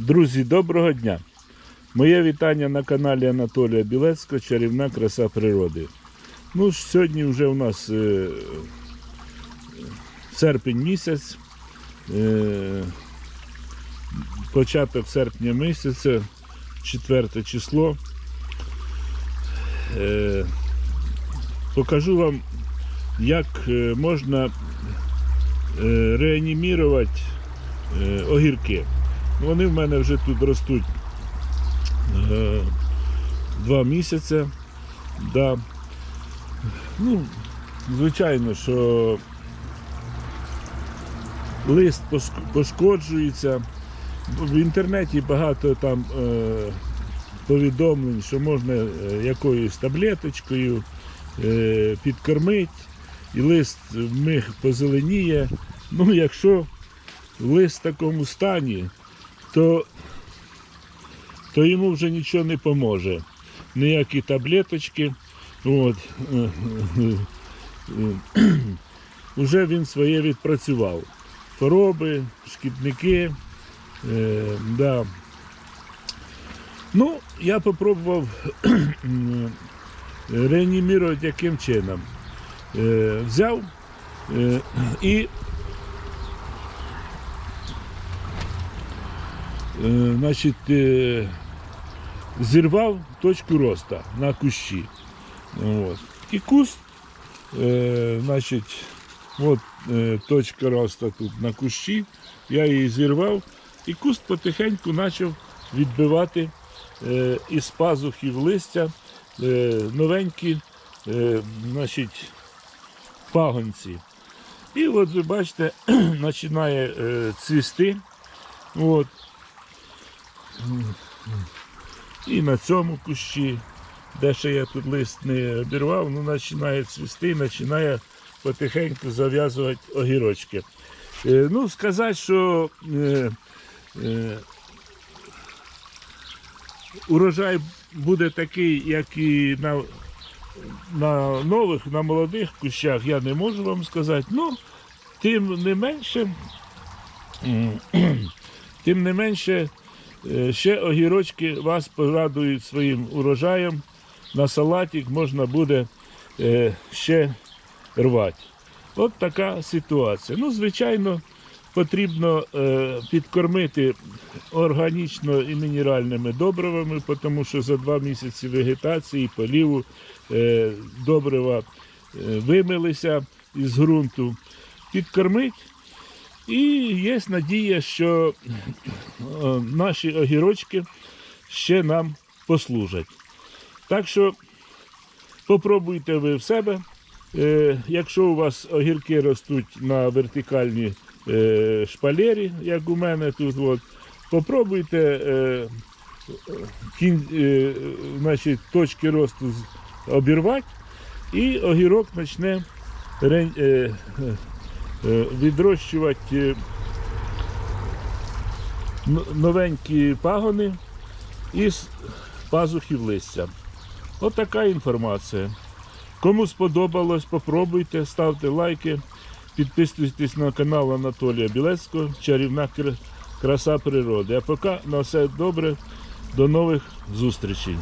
Друзі, доброго дня! Моє вітання на каналі Анатолія Білецького Чарівна краса природи. Ну, сьогодні вже у нас е, серпень місяць, е, початок серпня місяця, 4 число. Е, покажу вам, як е, можна е, реанімірувати е, огірки. Вони в мене вже тут ростуть е, два місяці. Да. Ну, звичайно, що лист пошкоджується. В інтернеті багато там е, повідомлень, що можна е, якоюсь таблеточкою е, підкормити, і лист вмиг позеленіє. Ну, якщо лист в такому стані, то, то йому вже нічого не поможе. Ніякі таблеточки. От. Уже він своє відпрацював. Хвороби, шкідники. Е, да. Ну, я попробував реанімувати яким чином. Е, взяв е, і значить, е, зірвав точку росту на кущі. От. І куст, е, значить, от е, точка росту тут на кущі, я її зірвав, і куст потихеньку почав відбивати е, із пазухів листя е, новенькі е, значить, пагонці. І от ви бачите, починає е, цвісти. От. І на цьому кущі, де ще я тут лист не обірвав, ну починає цвісти, починає потихеньку зав'язувати огірочки. Е, ну, сказати, що е, е, урожай буде такий, як і на, на нових, на молодих кущах, я не можу вам сказати. Ну, тим не менше, тим не менше, ще огірочки вас порадують своїм урожаєм. На салатик можна буде е, ще рвати. От така ситуація. Ну, звичайно, потрібно е, підкормити органічно і мінеральними добривами, тому що за два місяці вегетації, поліву, е, добрива е, вимилися із ґрунту. Підкормить. І є надія, що е, наші огірочки ще нам послужать. Так що попробуйте ви в себе. Е, якщо у вас огірки ростуть на вертикальній е, шпалері, як у мене тут, от, попробуйте значить, точки росту обірвати, і огірок почне відрощувати е, новенькі пагони із пазухів листя. От така інформація. Кому сподобалось, попробуйте, ставте лайки, підписуйтесь на канал Анатолія Білецького, чарівна краса природи. А поки на все добре, до нових зустрічей.